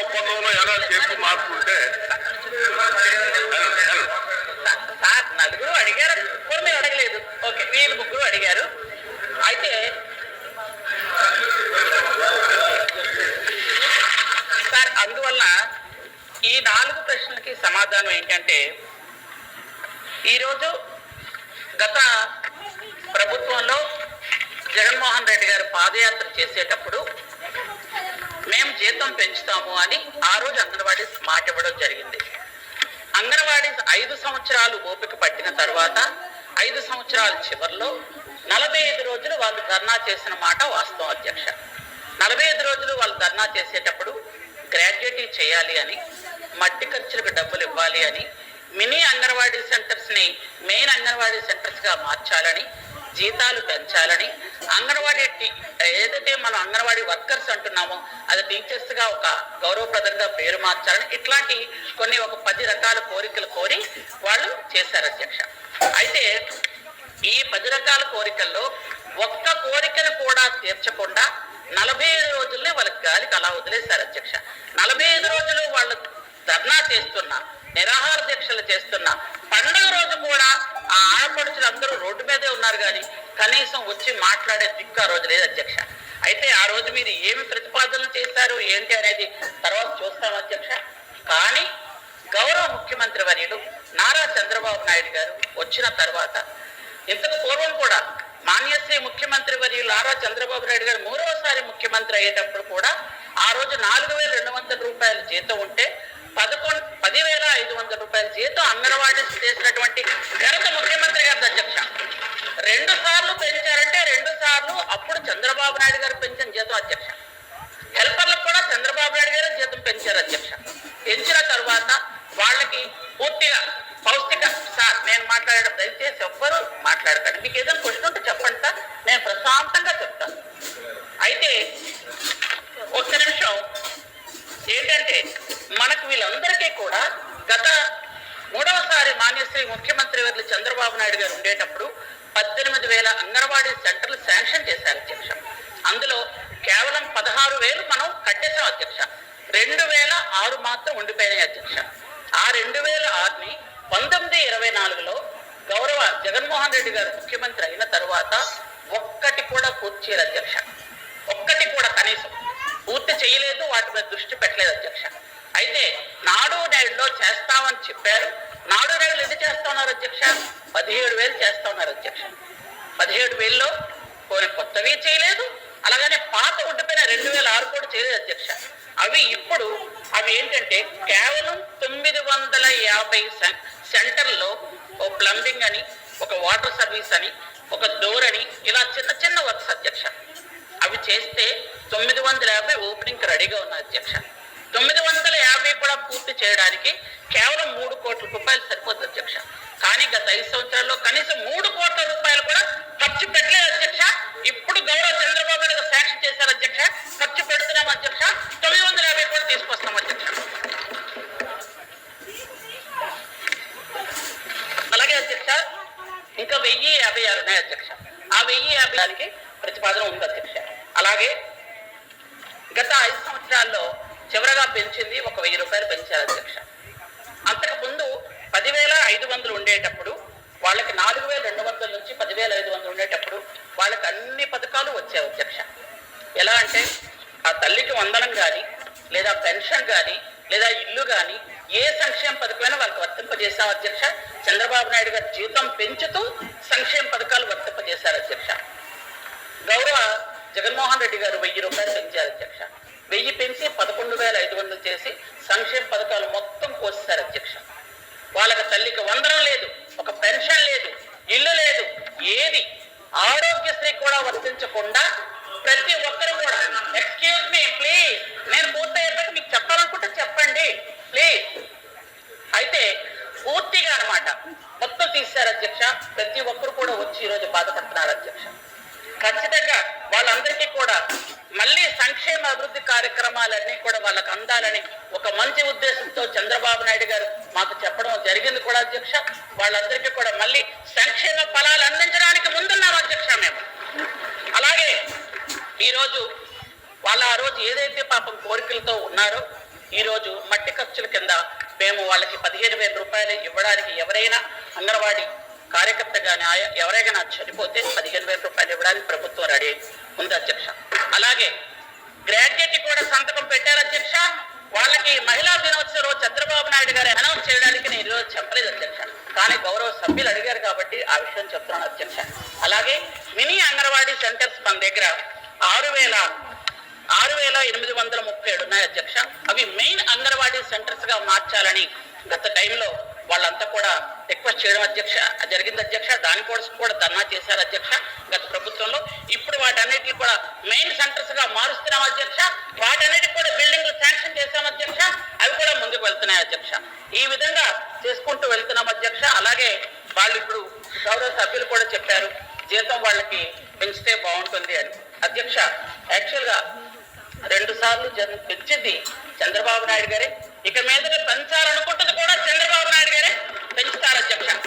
ఒప్పందంలో ఎలా చేసి మార్చుకుంటే సార్ నలుగురు అడిగారు ముగ్గురు మీరు అడగలేదు. ఓకే వీళ్ళు ముగ్గురు అడిగారు. అయితే సార్ అందువల్ల ఈ నాలుగు ప్రశ్నలకి సమాధానం ఏంటంటే ఈరోజు గత ప్రభుత్వంలో జగన్మోహన్ రెడ్డి గారు పాదయాత్ర చేసేటప్పుడు మేము జీతం పెంచుతాము అని ఆ రోజు అంగన్వాడీస్ మాట ఇవ్వడం జరిగింది. అంగన్వాడీస్ ఐదు సంవత్సరాలు ఓపిక పట్టిన తర్వాత ఐదు సంవత్సరాల చివరిలో నలభై ఐదు రోజులు వాళ్ళు ధర్నా చేసిన మాట వాస్తవం అధ్యక్ష. నలభై ఐదు రోజులు వాళ్ళు ధర్నా చేసేటప్పుడు గ్రాడ్యుయేటీ చేయాలి అని మట్టి ఖర్చులకు డబ్బులు ఇవ్వాలి అని మినీ అంగన్వాడీ సెంటర్స్ని మెయిన్ అంగన్వాడీ సెంటర్స్గా మార్చాలని జీతాలు పెంచాలని అంగన్వాడీ ఏదైతే మనం అంగన్వాడీ వర్కర్స్ అంటున్నామో అది టీచర్స్గా ఒక గౌరవప్రదంగా పేరు మార్చాలని ఇట్లాంటి కొన్ని ఒక పది రకాల కోరికలు కోరి వాళ్ళు చేశారు అధ్యక్ష. అయితే ఈ పది రకాల కోరికల్లో ఒక్క కోరికను కూడా తీర్చకుండా నలభై ఐదు రోజుల్లో వాళ్ళకి గాలికి అలా వదిలేశారు అధ్యక్ష. నలభై ఐదు రోజులు వాళ్ళు ధర్నా చేస్తున్నా నిరాహార దీక్షలు చేస్తున్నా పండుగ రోజు కూడా ఆ ఆడపడుచులు అందరూ రోడ్డు మీదే ఉన్నారు కానీ కనీసం వచ్చి మాట్లాడే దిక్కు ఆ రోజు లేదు అధ్యక్ష. అయితే ఆ రోజు మీరు ఏమి ప్రతిపాదనలు చేశారు? ఏంటి అనేది తర్వాత చూస్తాం అధ్యక్ష. కానీ గౌరవ ముఖ్యమంత్రి వర్యులు నారా చంద్రబాబు నాయుడు గారు వచ్చిన తర్వాత ఇంతకు పూర్వం కూడా మాన్యశ్రీ ముఖ్యమంత్రి వర్యులు నారా చంద్రబాబు నాయుడు గారు మూడవసారి ముఖ్యమంత్రి అయ్యేటప్పుడు కూడా ఆ రోజు నాలుగు వేల రెండు వందల రూపాయల జీతం ఉంటే పదకొండు పదివేల ఐదు వందల రూపాయల జీతం అంగన్వాడీ చేసినటువంటి ఘనత ముఖ్యమంత్రి గారి అధ్యక్ష. రెండు సార్లు పెంచారంటే రెండు సార్లు అప్పుడు చంద్రబాబు నాయుడు గారు పెంచిన జీతం అధ్యక్ష. హెల్పర్లకు కూడా చంద్రబాబు నాయుడు గారు జీతం పెంచారు అధ్యక్ష. పెంచిన తర్వాత వాళ్ళకి పూర్తిగా పౌష్టిక సార్ నేను మాట్లాడడం దయచేసి ఎవ్వరూ మాట్లాడతాను మీకు ఏదైనా క్వశ్చన్ ఉంటే చెప్పండి సార్. నేను ప్రశాంతంగా చెప్తాను. కూడా గత మూడవసారి మాన్యశ్రీ ముఖ్యమంత్రి వర్లు చంద్రబాబు నాయుడు గారు ఉండేటప్పుడు పద్దెనిమిది వేల అంగన్వాడీ సెంటర్లు శాంక్షన్ చేశారు అధ్యక్ష. అందులో కేవలం పదహారు వేలు మనం కట్టేశాం అధ్యక్ష. రెండు వేల ఆరు మాత్రం ఉండిపోయినాయి అధ్యక్ష. ఆ రెండు వేల ఆరుని పంతొమ్మిది ఇరవై నాలుగులో గౌరవ జగన్మోహన్ రెడ్డి గారు ముఖ్యమంత్రి అయిన తర్వాత ఒక్కటి కూడా పూర్తి అధ్యక్ష. ఒక్కటి కూడా కనీసం పూర్తి చేయలేదు వాటి మీద దృష్టి పెట్టలేదు అధ్యక్ష. అయితే నాడు నేడులో చేస్తామని చెప్పారు. నాడు నేడులు ఎన్ని చేస్తున్నారు అధ్యక్ష? పదిహేడు వేలు చేస్తున్నారు అధ్యక్ష. పదిహేడు వేల్లో కొన్ని కొత్తవి చేయలేదు అలాగనే పాత ఉండిపోయిన రెండు వేల ఆరు కూడా చేయలేదు అధ్యక్ష. అవి ఇప్పుడు అవి ఏంటంటే కేవలం తొమ్మిది వందల యాభై సెంటర్లో ఓ ప్లంబింగ్ అని ఒక వాటర్ సర్వీస్ అని ఒక డోర్ అని ఇలా చిన్న చిన్న వర్క్స్ అధ్యక్ష. అవి చేస్తే తొమ్మిది వందల యాభై ఓపెనింగ్ రెడీగా ఉన్న అధ్యక్ష. తొమ్మిది వందల యాభై చేయడానికి కేవలం మూడు కోట్ల రూపాయలు సరిపోతుంది అధ్యక్ష. కానీ గత ఐదు సంవత్సరాల్లో కనీసం మూడు కోట్ల రూపాయలు కూడా ఖర్చు పెట్టలేదు అధ్యక్ష. ఇప్పుడు గౌరవ చంద్రబాబు నాయుడు శాంక్షన్ చేశారు అధ్యక్ష. ఖర్చు పెడుతున్నాం అధ్యక్ష. తొమ్మిది వందల యాభై కూడా తీసుకొస్తాం అధ్యక్ష. అలాగే అధ్యక్ష ఇంకా వెయ్యి యాభై ఆరు ఉన్నాయి అధ్యక్ష. ఆ వెయ్యి యాభై ఆరుకి ప్రతిపాదన ఉంది అధ్యక్ష. అలాగే గత ఐదు సంవత్సరాల్లో చివరగా పెంచింది ఒక వెయ్యి రూపాయలు పెంచారు అధ్యక్ష. అంతకు ముందు పదివేల ఐదు వందలు ఉండేటప్పుడు వాళ్ళకి నాలుగు వేల రెండు వందల నుంచి పదివేల ఐదు వందలు ఉండేటప్పుడు వాళ్ళకి అన్ని పథకాలు వచ్చాయి అధ్యక్ష. ఎలా అంటే ఆ తల్లికి వందనం కానీ లేదా పెన్షన్ కానీ లేదా ఇల్లు కానీ ఏ సంక్షేమ పథకమైనా వాళ్ళకి వర్తింపజేశాం అధ్యక్ష. చంద్రబాబు నాయుడు గారు జీతం పెంచుతూ సంక్షేమ పథకాలు వర్తింపజేశారు అధ్యక్ష. గౌరవ జగన్మోహన్ రెడ్డి గారు వెయ్యి రూపాయలు పెంచారు అధ్యక్ష. వెయ్యి పెంచి పదకొండు వేల ఐదు వందలు చేసి సంక్షేమ పథకాలు మొత్తం కోసేశారు అధ్యక్ష. వాళ్ళకి తల్లికి వందనం లేదు ఒక పెన్షన్ లేదు ఇల్లు లేదు ఏది? ఆరోగ్యశ్రీ కూడా వర్తించకుండా ప్రతి ఒక్కరు కూడా ఎక్స్క్యూజ్ మీ ప్లీజ్ నేను పూర్తయ్యేటట్టు మీకు చెప్పాలనుకుంటే చెప్పండి ప్లీజ్ అయితే పూర్తిగా అనమాట మొత్తం తీశారు అధ్యక్ష. ప్రతి ఒక్కరు కూడా వచ్చి ఈరోజు బాధపడుతున్నారు అధ్యక్ష. ఖచ్చితంగా వాళ్ళందరికీ కూడా మళ్ళీ సంక్షేమ అభివృద్ధి కార్యక్రమాలన్నీ కూడా వాళ్ళకి అందాలని ఒక మంచి ఉద్దేశంతో చంద్రబాబు నాయుడు గారు మాకు చెప్పడం జరిగింది కూడా అధ్యక్ష. వాళ్ళందరికీ కూడా మళ్ళీ సంక్షేమ ఫలాలు అందించడానికి ముందున్నాం అధ్యక్ష మేము. అలాగే ఈరోజు వాళ్ళ ఆ రోజు ఏదైతే పాపం కోరికలతో ఉన్నారో ఈ రోజు మట్టి ఖర్చుల కింద మేము వాళ్ళకి పదిహేను వేల రూపాయలు ఇవ్వడానికి ఎవరైనా అంగన్వాడీ కార్యకర్త కానీ ఆయా- ఎవరైనా చనిపోతే పదిహేను వేల రూపాయలు ఇవ్వడానికి ప్రభుత్వం రెడీ ఉంది అధ్యక్ష. అలాగే గ్రాడ్యుయేట్ కూడా సంతకం పెట్టారు అధ్యక్ష. వాళ్ళకి మహిళా దినోత్సవం రోజు చంద్రబాబు నాయుడు గారు అనౌన్స్ చేయడానికి నేను ఈరోజు చెప్పలేదు అధ్యక్ష. కానీ గౌరవ సభ్యులు అడిగారు కాబట్టి ఆ విషయం చెప్తున్నాను అధ్యక్ష. అలాగే మినీ అంగన్వాడీ సెంటర్స్ మన దగ్గర ఆరు వేల ఆరు వేల ఎనిమిది వందల ముప్పై ఏడు ఉన్నాయి అధ్యక్ష. అవి మెయిన్ అంగన్వాడీ సెంటర్స్గా మార్చాలని గత టైంలో వాళ్ళంతా కూడా రిక్వెస్ట్ చేయడం అధ్యక్ష జరిగింది అధ్యక్ష దానికోసం కూడా ధర్నా చేశారు అధ్యక్ష గత ప్రభుత్వంలో. ఇప్పుడు వాటన్నిటిని కూడా మెయిన్ సెంటర్స్గా మారుస్తున్నాం అధ్యక్ష. వాటన్నిటికి కూడా బిల్డింగ్లు శాంక్షన్ చేశాం అధ్యక్ష. అవి కూడా ముందుకు వెళ్తున్నాయి అధ్యక్ష. ఈ విధంగా చేసుకుంటూ వెళ్తున్నాం అధ్యక్ష. అలాగే వాళ్ళు ఇప్పుడు గౌరవ సభ్యులు కూడా చెప్పారు జీతం వాళ్ళకి పెంచితే బాగుంటుంది అని. అధ్యక్ష యాక్చువల్గా రెండు సార్లు పెంచింది చంద్రబాబు నాయుడు గారే. ఇక మీద పెంచాలనుకుంటుంది కూడా చంద్రబాబు እግዚአብሔርን እንድታረጀብሻል